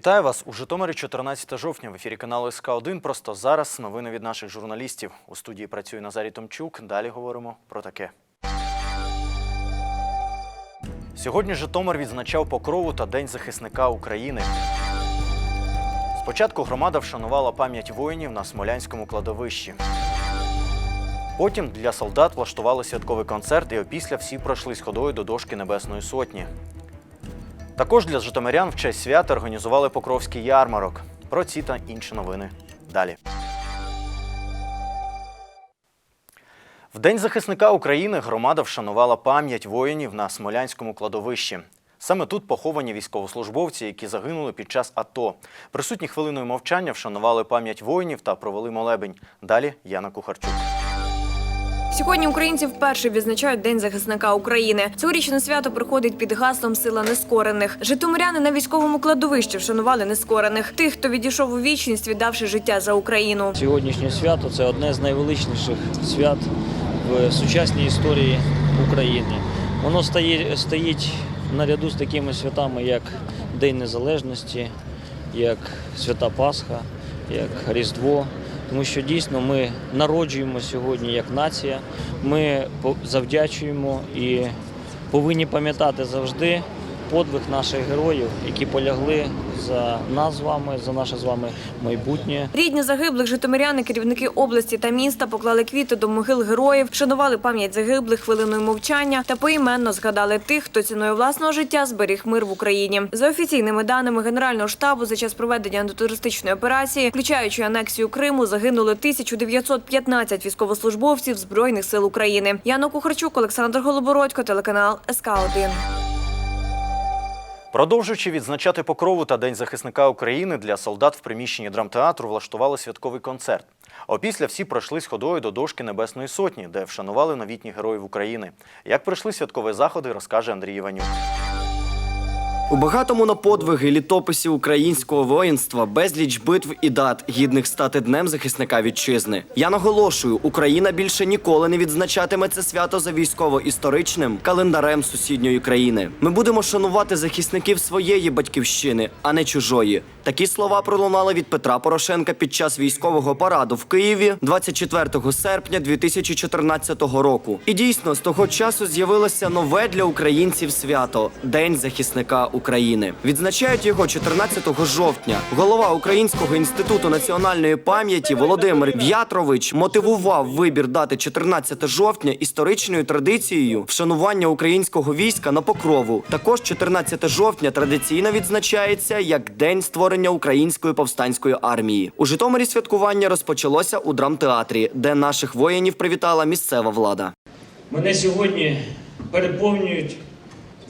Вітаю вас у Житомирі 14 жовтня. В ефірі каналу СК 1 Просто зараз новини від наших журналістів. У студії працює Назарій Томчук. Далі говоримо про таке. Сьогодні Житомир відзначав покрову та День захисника України. Спочатку громада вшанувала пам'ять воїнів на Смолянському кладовищі. Потім для солдат влаштували святковий концерт, і опісля всі пройшли сходою до дошки Небесної Сотні. Також для житомирян в честь свята організували Покровський ярмарок. Про ці та інші новини далі. В День захисника України громада вшанувала пам'ять воїнів на Смолянському кладовищі. Саме тут поховані військовослужбовці, які загинули під час АТО. Присутні хвилиною мовчання вшанували пам'ять воїнів та провели молебень. Далі Яна Кухарчук. Сьогодні українці вперше відзначають День захисника України. Цьогорічне свято приходить під гаслом Сила нескорених. Житомиряни на військовому кладовищі вшанували нескорених тих, хто відійшов у вічність, віддавши життя за Україну. Сьогоднішнє свято це одне з найвеличніших свят в сучасній історії України. Воно стає- стоїть наряду з такими святами, як День Незалежності, як Свята Пасха, як Різдво. Тому що дійсно ми народжуємо сьогодні як нація. Ми завдячуємо і повинні пам'ятати завжди подвиг наших героїв, які полягли за нас з вами, за наше з вами майбутнє. Рідні загиблих житомиряни, керівники області та міста поклали квіти до могил героїв, вшанували пам'ять загиблих хвилиною мовчання та поіменно згадали тих, хто ціною власного життя зберіг мир в Україні. За офіційними даними Генерального штабу, за час проведення антитерористичної операції, включаючи анексію Криму, загинули 1915 військовослужбовців збройних сил України. Яна Кухарчук, Олександр Голобородько, телеканал СК 1 Продовжуючи відзначати покрову та День захисника України для солдат в приміщенні драмтеатру влаштували святковий концерт. Опісля всі пройшли ходою до дошки Небесної Сотні, де вшанували новітніх героїв України. Як пройшли святкові заходи, розкаже Андрій Іванюк. У багатому на подвиги літописі українського воїнства безліч битв і дат, гідних стати днем захисника вітчизни. Я наголошую, Україна більше ніколи не відзначатиме це свято за військово-історичним календарем сусідньої країни. Ми будемо шанувати захисників своєї батьківщини, а не чужої. Такі слова пролунали від Петра Порошенка під час військового параду в Києві 24 серпня 2014 року. І дійсно з того часу з'явилося нове для українців свято День захисника України. Відзначають його 14 жовтня. Голова Українського інституту національної пам'яті Володимир В'ятрович мотивував вибір дати 14 жовтня історичною традицією вшанування українського війська на покрову. Також 14 жовтня традиційно відзначається як День створення української повстанської армії. У Житомирі святкування розпочалося у драмтеатрі, де наших воїнів привітала місцева влада. Мене сьогодні переповнюють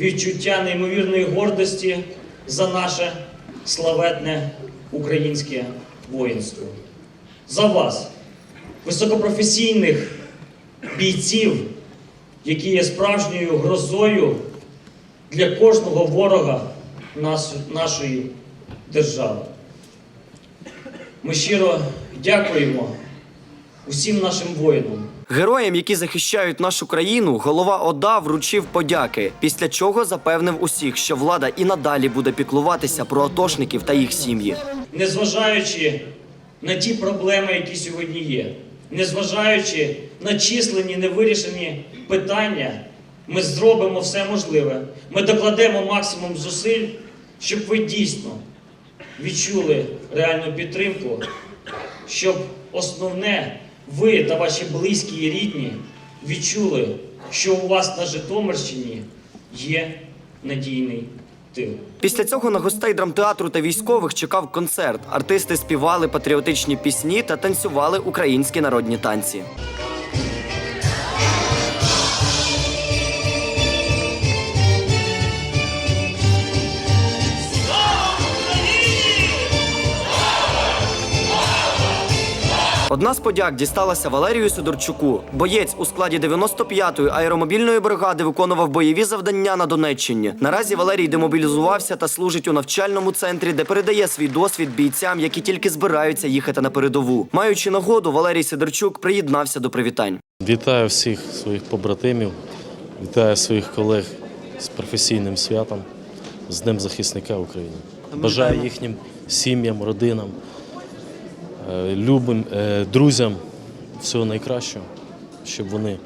відчуття неймовірної гордості за наше славетне українське воїнство. За вас, високопрофесійних бійців, які є справжньою грозою для кожного ворога нашої держави. Ми щиро дякуємо усім нашим воїнам. Героям, які захищають нашу країну, голова ОДА вручив подяки. Після чого запевнив усіх, що влада і надалі буде піклуватися про атошників та їх сім'ї. незважаючи на ті проблеми, які сьогодні є, незважаючи на численні невирішені питання, ми зробимо все можливе. Ми докладемо максимум зусиль, щоб ви дійсно відчули реальну підтримку, щоб основне ви та ваші близькі і рідні відчули, що у вас на Житомирщині є надійний тил. Після цього на гостей драмтеатру та військових чекав концерт. Артисти співали патріотичні пісні та танцювали українські народні танці. Одна з подяк дісталася Валерію Сидорчуку. Боєць у складі 95-ї аеромобільної бригади виконував бойові завдання на Донеччині. Наразі Валерій демобілізувався та служить у навчальному центрі, де передає свій досвід бійцям, які тільки збираються їхати на передову. Маючи нагоду, Валерій Сидорчук приєднався до привітань. Вітаю всіх своїх побратимів, вітаю своїх колег з професійним святом, з Днем захисника України. Бажаю їхнім сім'ям, родинам, любим, е, друзям всього найкращого, щоб вони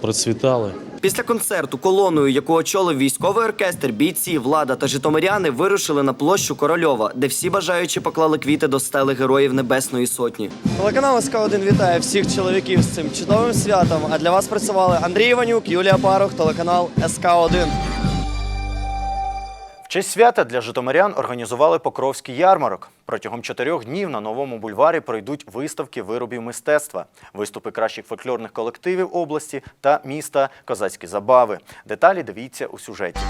процвітали. Після концерту колоною, яку очолив військовий оркестр, бійці, влада та житомиряни вирушили на площу Корольова, де всі бажаючі поклали квіти до стели героїв Небесної Сотні. Телеканал СК1 вітає всіх чоловіків з цим чудовим святом. А для вас працювали Андрій Іванюк, Юлія Парух, телеканал СК1. В честь свята для житомирян організували Покровський ярмарок. Протягом чотирьох днів на новому бульварі пройдуть виставки виробів мистецтва, виступи кращих фольклорних колективів області та міста, козацькі забави. Деталі дивіться у сюжеті.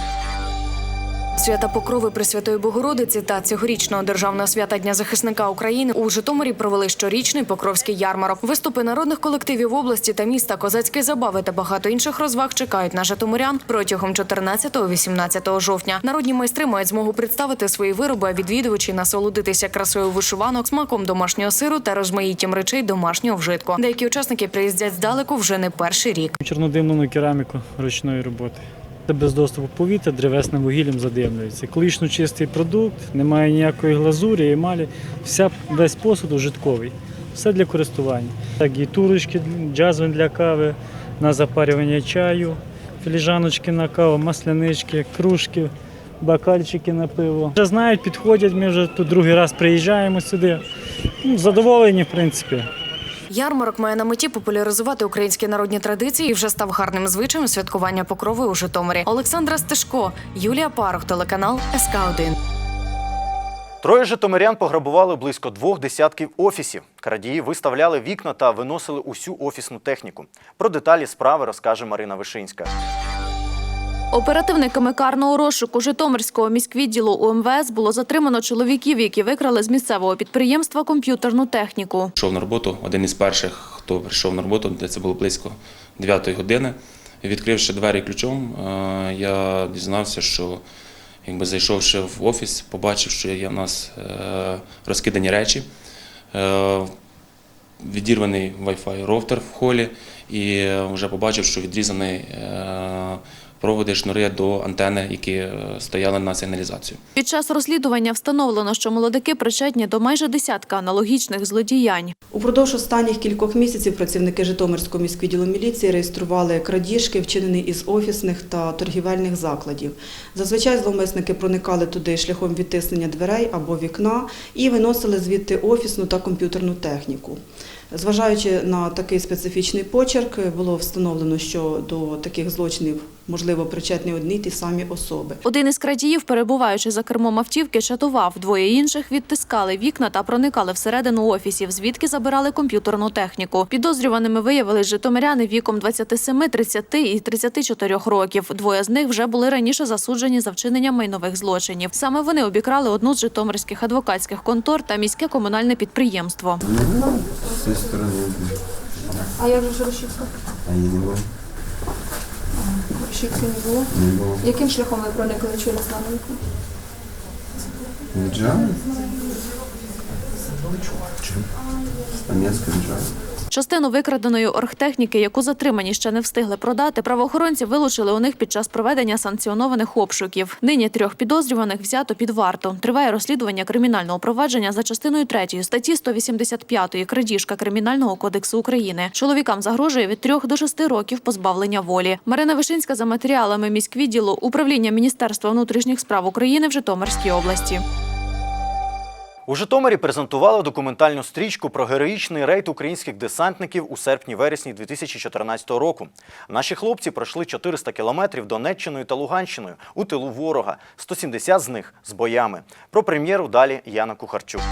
Свята Покрови Пресвятої Богородиці та цьогорічного державного свята Дня захисника України у Житомирі провели щорічний Покровський ярмарок. Виступи народних колективів області та міста, козацькі забави та багато інших розваг чекають на житомирян протягом 14-18 жовтня. Народні майстри мають змогу представити свої вироби, а відвідувачі насолодитися красою вишиванок, смаком домашнього сиру та розмаїттям речей домашнього вжитку. Деякі учасники приїздять здалеку вже не перший рік. чорнодимну кераміку ручної роботи. Без доступу повітря, древесним вугіллям задимлюється. Екологічно чистий продукт, немає ніякої глазурі, емалі. Вся, весь посуд ужитковий. Все для користування. Так, і турочки джазвин для кави, на запарювання чаю, філіжаночки на каву, маслянички, кружки, бокальчики на пиво. Вже знають, підходять, ми вже тут другий раз приїжджаємо сюди. Ну, задоволені, в принципі. Ярмарок має на меті популяризувати українські народні традиції і вже став гарним звичаєм святкування покрови у Житомирі. Олександра Стешко, Юлія Парох, телеканал СК 1 Троє житомирян пограбували близько двох десятків офісів. Крадії виставляли вікна та виносили усю офісну техніку. Про деталі справи розкаже Марина Вишинська. Оперативниками карного розшуку Житомирського міськвідділу УМВС було затримано чоловіків, які викрали з місцевого підприємства комп'ютерну техніку. Прийшов на роботу, один із перших, хто прийшов на роботу, де це було близько 9 години. Відкривши двері ключом, е, я дізнався, що якби зайшовши в офіс, побачив, що є в нас е, розкидані речі, е, відірваний Wi-Fi роутер в холі, і вже побачив, що відрізані е, проводи, шнури до антени, які е, стояли на сигналізацію. Під час розслідування встановлено, що молодики причетні до майже десятка аналогічних злодіянь. Упродовж останніх кількох місяців працівники Житомирського міськвідділу міліції реєстрували крадіжки, вчинені із офісних та торгівельних закладів. Зазвичай зловмисники проникали туди шляхом відтиснення дверей або вікна і виносили звідти офісну та комп'ютерну техніку. Зважаючи на такий специфічний почерк, було встановлено, що до таких злочинів можливо причетні одні ті самі особи. Один із крадіїв, перебуваючи за кермом автівки, чатував. Двоє інших відтискали вікна та проникали всередину офісів, звідки забирали комп'ютерну техніку. Підозрюваними виявились житомиряни віком 27, 30 і 34 років. Двоє з них вже були раніше засуджені за вчинення майнових злочинів. Саме вони обікрали одну з житомирських адвокатських контор та міське комунальне підприємство. Стороны. А як же ж розчіпка? А її не було? їх не було. Не було. Яким шляхом ви проникли через маленьку? Джали? Чим? Німецька джали. Частину викраденої оргтехніки, яку затримані ще не встигли продати, правоохоронці вилучили у них під час проведення санкціонованих обшуків. Нині трьох підозрюваних взято під варту. Триває розслідування кримінального провадження за частиною 3 статті 185 крадіжка Кримінального кодексу України. Чоловікам загрожує від 3 до 6 років позбавлення волі. Марина Вишинська за матеріалами міськвідділу управління Міністерства внутрішніх справ України в Житомирській області. У Житомирі презентували документальну стрічку про героїчний рейд українських десантників у серпні-вересні 2014 року. Наші хлопці пройшли 400 кілометрів Донеччиною та Луганщиною у тилу ворога, 170 з них з боями. Про прем'єру далі Яна Кухарчук.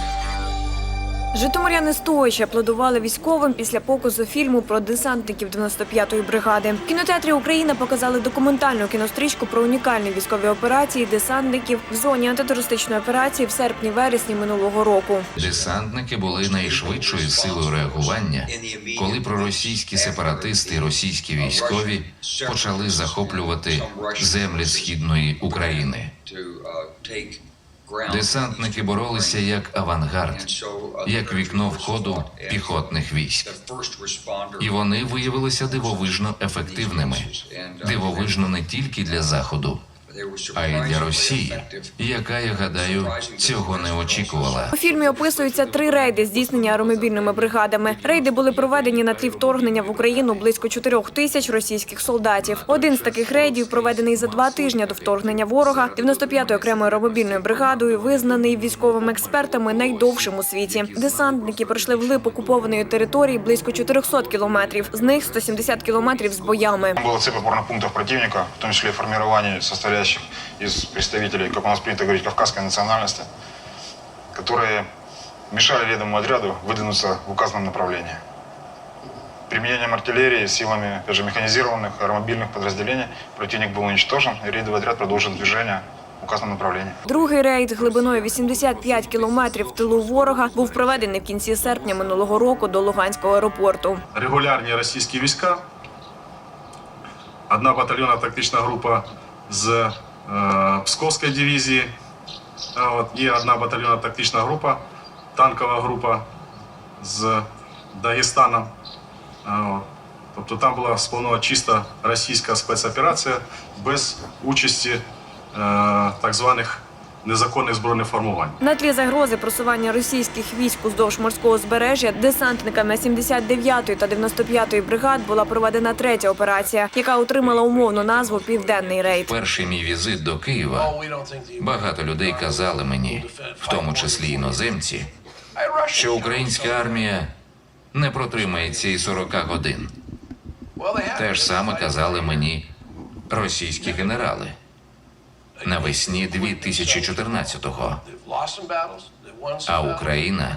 Житомиряни стоячи аплодували військовим після показу фільму про десантників 95-ї бригади. В кінотеатрі Україна показали документальну кінострічку про унікальні військові операції десантників в зоні антитерористичної операції в серпні-вересні минулого року. Десантники були найшвидшою силою реагування, коли проросійські сепаратисти і російські військові почали захоплювати землі східної України. Десантники боролися як авангард, як вікно входу піхотних військ. І вони виявилися дивовижно ефективними. Дивовижно не тільки для заходу, а й для Росії, яка, я гадаю, цього не очікувала. У фільмі описуються три рейди, здійснені аеромобільними бригадами. Рейди були проведені на тлі вторгнення в Україну близько чотирьох тисяч російських солдатів. Один з таких рейдів, проведений за два тижні до вторгнення ворога, 95-ю окремою аеромобільною бригадою, визнаний військовими експертами найдовшим у світі. Десантники пройшли вглиб окупованої території близько 400 кілометрів. З них 170 кілометрів з боями. Было цепь опорных пунктов противника, в том числе формирование, состоящих из представителей, как у нас принято говорить, кавказской национальности, которые мешали рядовому отряду выдвинуться в указанном направлении. Применением артиллерии силами, опять же, механизированных аэромобильных подразделений противник был уничтожен, и рейдовый отряд продолжил движение в указанном направлении. Другий рейд глибиною 85 кілометрів в тилу ворога був проведений в кінці серпня минулого року до Луганського аеропорту. Регулярні російські війська, одна батальйонна тактична група з е, Псковської дивізії, от, і одна батальйонна тактична група, танкова група з Дагестана. А, от. Тобто там була спланована чисто російська спецоперація без участі е, так званих незаконних збройних формувань. На тлі загрози просування російських військ уздовж морського збережжя десантниками 79-ї та 95-ї бригад була проведена третя операція, яка отримала умовну назву Південний рейд. Перший мій візит до Києва багато людей казали мені, в тому числі іноземці, що українська армія не протримається і 40 годин. Те ж саме казали мені російські генерали навесні 2014-го. А Україна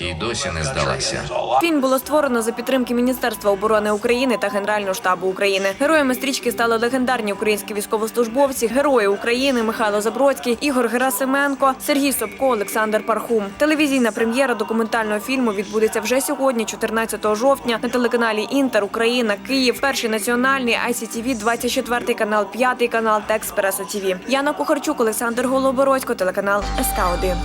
і досі не здалася. Фільм було створено за підтримки Міністерства оборони України та Генерального штабу України. Героями стрічки стали легендарні українські військовослужбовці, герої України Михайло Забродський, Ігор Герасименко, Сергій Собко, Олександр Пархум. Телевізійна прем'єра документального фільму відбудеться вже сьогодні, 14 жовтня, на телеканалі Інтер Україна, Київ, перший національний ICTV, 24 канал, 5 канал та Експресо ТВ. Яна Кухарчук, Олександр Голобородько, телеканал СК 1